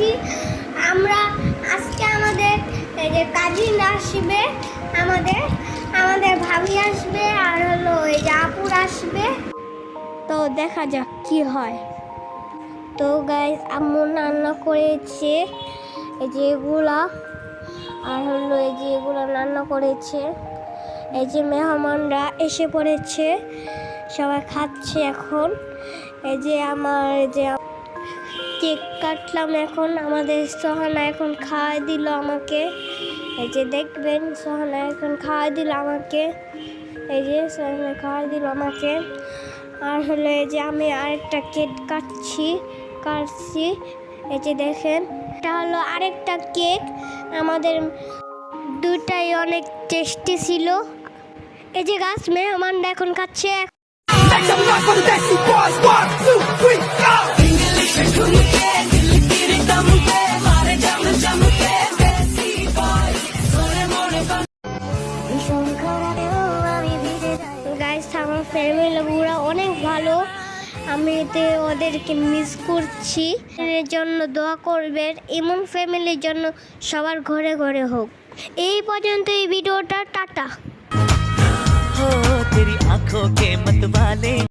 আছি। আমরা আজকে আমাদের যে কাজিন আসবে, আমাদের আমাদের ভাবি আসবে, আর হলো ওই যে আপুর আসবে। তো দেখা যাক কি হয়। তো গাইজ আম্মু রান্না করেছে। এই যে এগুলা, আর হলো এই যে এগুলো রান্না করেছে। এই যে মেহমানরা এসে পড়েছে। সবাই খাচ্ছে এখন। এই যে আমার যে কেক কাটলাম এখন। আমাদের সোহানা এখন খাওয়াই দিল আমাকে। এই যে দেখবেন, সোহানা এখন খাওয়াই দিল আমাকে। এই যে সোহানা খাওয়াই দিল আমাকে। আর হলো এই যে আমি আরেকটা কেক কাটছি কাটছি। এই যে দেখেন, এটা হলো আরেকটা কেক। আমাদের দুটাই অনেক টেস্টি ছিল। এই যে গাছ, মেহমানরা এখন খাচ্ছে আমার ফ্যামিলি পুরো অনেক ভালো। আমি এতে ওদেরকে মিস করছি। এর জন্য দোয়া করবেন, এমন ফ্যামিলির জন্য সবার ঘরে ঘরে হোক। এই পর্যন্ত এই ভিডিওটা, টাটা।